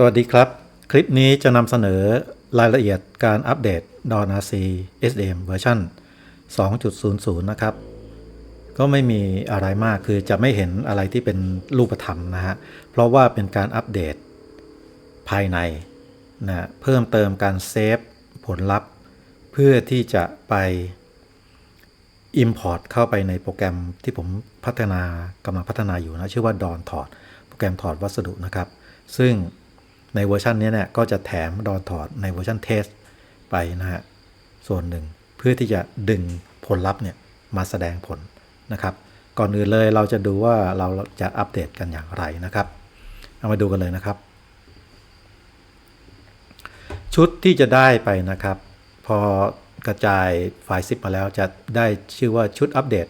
สวัสดีครับ คลิปนี้จะนำเสนอรายละเอียดการอัปเดต d o n RC SDM เวอร์ชัน2.00 นะครับ ก็ไม่มีอะไรมากคือจะไม่เห็นอะไรที่เป็นรูปธรรมนะฮะ เพราะว่าเป็นการอัปเดตภายในนะเพิ่มเติมการเซฟผลลัพธ์ เพื่อที่จะไป Import เข้าไปในโปรแกรมที่ผมพัฒนากำลังพัฒนาอยู่นะ ชื่อว่า Dawn ถอดโปรแกรมถอดวัสดุนะครับ ซึ่ง ในเวอร์ชันนี้เนี่ยก็จะแถม Dawn ถอดในเวอร์ชันเทสไปนะฮะส่วนหนึ่งเพื่อที่จะดึงผลลัพธ์เนี่ยมาแสดงผลนะครับ ก่อนอื่นเลยเราจะดูว่าเราจะอัปเดตกันอย่างไรนะครับ เอามาดูกันเลยนะครับ ชุดที่จะได้ไปนะครับ พอกระจายไฟล์ซิปมาแล้วจะได้ชื่อว่าชุดอัปเดต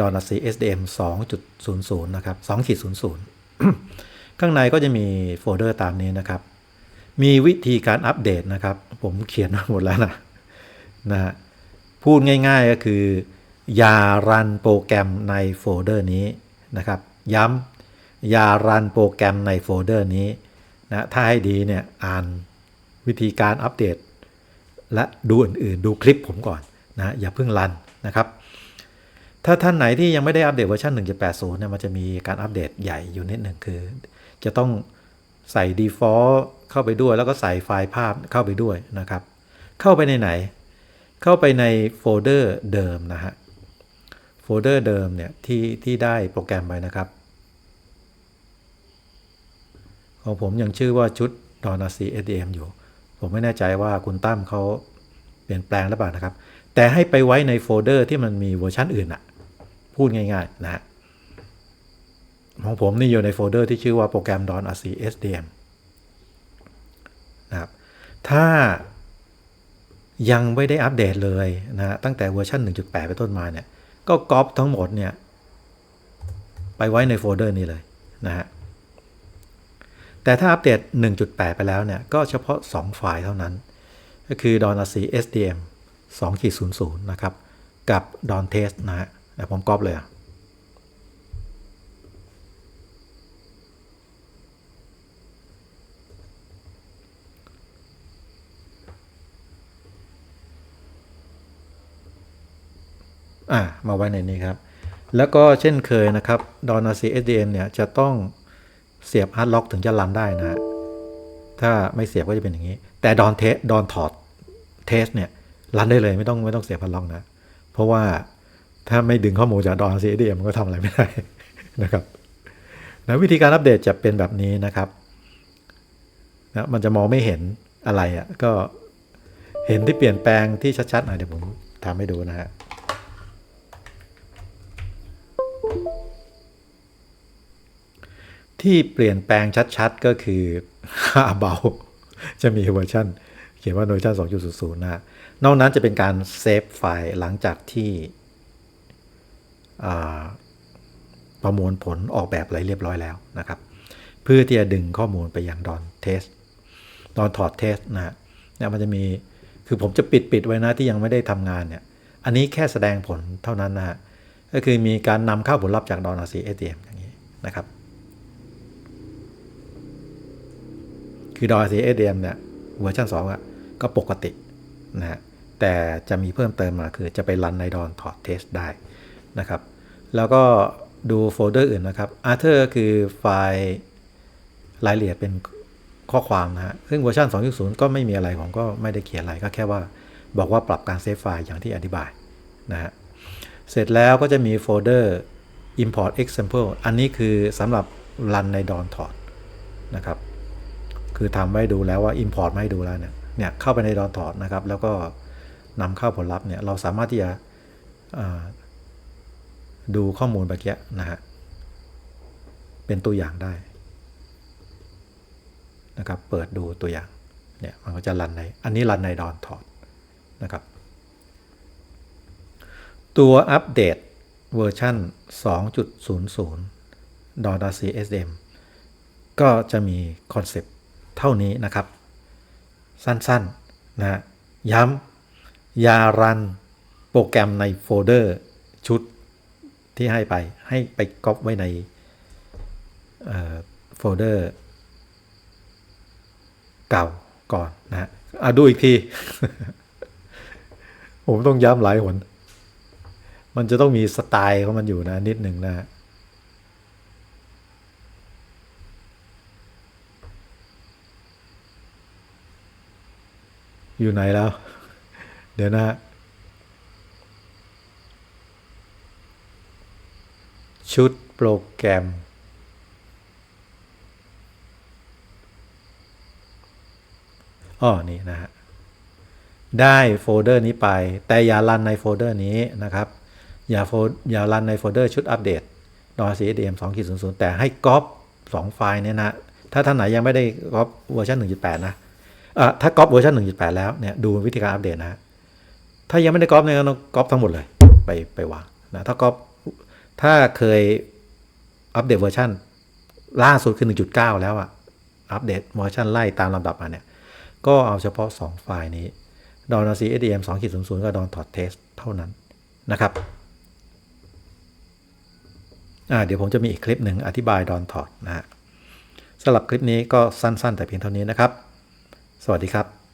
d o n a c SDM 2.00 นะครับ2.00 ข้างในก็จะมีโฟลเดอร์ตามนี้นะครับ มีวิธีการอัปเดตนะครับ ผมเขียนหมดแล้วนะนะฮะพูดง่ายๆก็คือ อย่ารันโปรแกรมในโฟลเดอร์นี้นะครับ ย้ำอย่ารันโปรแกรมในโฟลเดอร์นี้นะถ้าให้ดีเนี่ยอ่านวิธีการอัปเดต และดูอื่นๆ ดูคลิปผมก่อนนะอย่าเพิ่งรันนะครับถ้าท่านไหนที่ยังไม่ได้อัปเดตเวอร์ชัน1.80เนี่ยมันจะมีการอัปเดตใหญ่อยู่นิดหนึ่งคือ จะต้องใส่ default เข้าไปด้วย แล้วก็ใส่ไฟล์ภาพเข้าไปด้วยนะครับ เข้าไปในไหน เข้าไปในโฟลเดอร์เดิมนะฮะโฟลเดอร์เดิมเนี่ยที่ที่ได้โปรแกรมไปนะครับของผมยังชื่อว่าชุด d o n a c SDM อยู่ ผมไม่แน่ใจว่าคุณตั้มเขาเปลี่ยนแปลงหรือเปล่านะครับ แต่ให้ไปไว้ในโฟลเดอร์ที่มันมีเวอร์ชันอื่นอะพูดง่ายๆนะฮะ ของผมนี่อยู่ในโฟลเดอร์ที่ชื่อว่าโปรแกรม Don RC SDM นะครับ ถ้ายังไม่ได้อัปเดตเลยนะตั้งแต่เวอร์ชัน1.8 ไปต้นมาเนี่ย ก็ก๊อปทั้งหมดเนี่ย ไปไว้ในโฟลเดอร์นี้เลยนะฮะ แต่ถ้าอัปเดต 1.8 ไปแล้วเนี่ย ก็เฉพาะ 2 ไฟล์เท่านั้น ก็คือ Don RC SDM 2.00 นะครับ กับ Don Test นะฮะผมก๊อปเลยอะ อ่ามาไว้ในนี้ครับ แล้วก็เช่นเคยนะครับ d o n a c SDM เนี่ยจะต้องเสียบฮาร์ดล็อกถึงจะรันได้นะฮะถ้าไม่เสียบก็จะเป็นอย่างนี้ แต่ดอนเทสดอนถอดเทสเนี่ยรันได้เลยไม่ต้องไม่ต้องเสียบฮาร์ดล็อกนะ เพราะว่าถ้าไม่ดึงข้อมูลจาก d o n a c SDM มันก็ทำอะไรไม่ได้นะครับนะวิธีการอัปเดตจะเป็นแบบนี้นะครับนะมันจะมองไม่เห็นอะไรอะ่ะก็เห็นที่เปลี่ยนแปลงที่ชัดๆหน่อยเดี๋ยวผมทำให้ดูนะฮะ ที่เปลี่ยนแปลงชัดๆ ก็คือค่าเบา จะมีเวอร์ชันเขียนว่าเวอร์ชัน2.00 นะ นอกนั้นจะเป็นการเซฟไฟล์หลังจากที่ประมวลผลออกแบบอะไรเรียบร้อยแล้วนะครับ เพื่อที่จะดึงข้อมูลไปยังดอนเทสดอนถอดเทสนะฮะเนี่ยมันจะมีคือผมจะปิดปิดไว้นะที่ยังไม่ได้ทำงานเนี่ย อันนี้แค่แสดงผลเท่านั้นนะฮะ ก็คือมีการนำเข้าผลลัพธ์จากดอนอาซีเอทีเอ็มอย่างนี้นะครับ คือดอ RCSDM เดียมเนี่ยเวอร์ชัน2อะก็ปกตินะฮะแต่จะมีเพิ่มเติมมาคือจะไปรันในดอนถอดเทสได้นะครับ แล้วก็ดูโฟลเดอร์อื่นนะครับ Arthur คือไฟล์รายละเอียดเป็นข้อความนะฮะ ซึ่งเวอร์ชัน2.0 ก็ไม่มีอะไรผมก็ไม่ได้เขียนอะไรก็แค่ว่าบอกว่าปรับการเซฟไฟล์อย่างที่อธิบายนะฮะ เสร็จแล้วก็จะมีโฟลเดอร์ import example อันนี้คือสำหรับรันในดอนถอดนะครับ คือทำไว้ดูแล้วว่า Import มาให้ดูแล้วเนี่ย เนี่ยเข้าไปในดอนถอดนะครับ แล้วก็นำเข้าผลลัพธ์เนี่ย เราสามารถที่จะดูข้อมูลเมื่อกี้นะฮะ เป็นตัวอย่างได้นะครับ เปิดดูตัวอย่าง เนี่ย มันก็จะรันใน อันนี้รันในดอนถอดนะครับ ตัวอัปเดตเวอร์ชัน2.00 d o t CSM ก็จะมีคอนเซปต์เท่านี้นะครับ สั้นๆนะย้ำอย่ารันโปรแกรมในโฟลเดอร์ชุดที่ให้ไปให้ไปก๊อปไว้ในโฟลเดอร์เก่าก่อนนะฮะอะดูอีกที ผมต้องย้ำหลายหน มันจะต้องมีสไตล์ของมันอยู่นะนิดหนึ่งนะอยู่ไหนแล้ว เดี๋ยวนะฮะชุดโปรแกรม อ๋อ นี่นะฮะ ได้โฟลเดอร์นี้ไป แต่อย่ารันในโฟลเดอร์นี้นะครับ อย่าโฟอย่ารันในโฟลเดอร์ชุดอัปเดต .csdm 2.00 แต่ให้ก๊อป2ไฟล์เนี่ยนะ ถ้าท่านไหนยังไม่ได้ก๊อปเวอร์ชัน1.8 นะเอ่อถ้าก๊อปเวอร์ชัน1.8 แล้วเนี่ยดูวิธีการอัปเดตนะ ถ้ายังไม่ได้ก๊อปเนี่ยก็ต้องก๊อปทั้งหมดเลย ไปไปวางนะถ้าก๊อปถ้าเคยอัปเดตเวอร์ชันล่าสุดคือ 1.9 แล้วอะอัปเดตเวอร์ชันไล่ตามลำดับมาเนี่ยก็เอาเฉพาะ 2 ไฟล์นี้ดอนซี SDM 2.00 กับดอนทอดเทสเท่านั้นนะครับ เดี๋ยวผมจะมีอีกคลิปหนึ่งอธิบายดอนทอดนะฮะสำหรับคลิปนี้ก็สั้น ๆ แต่เพียงเท่านี้นะครับ สวัสดีครับ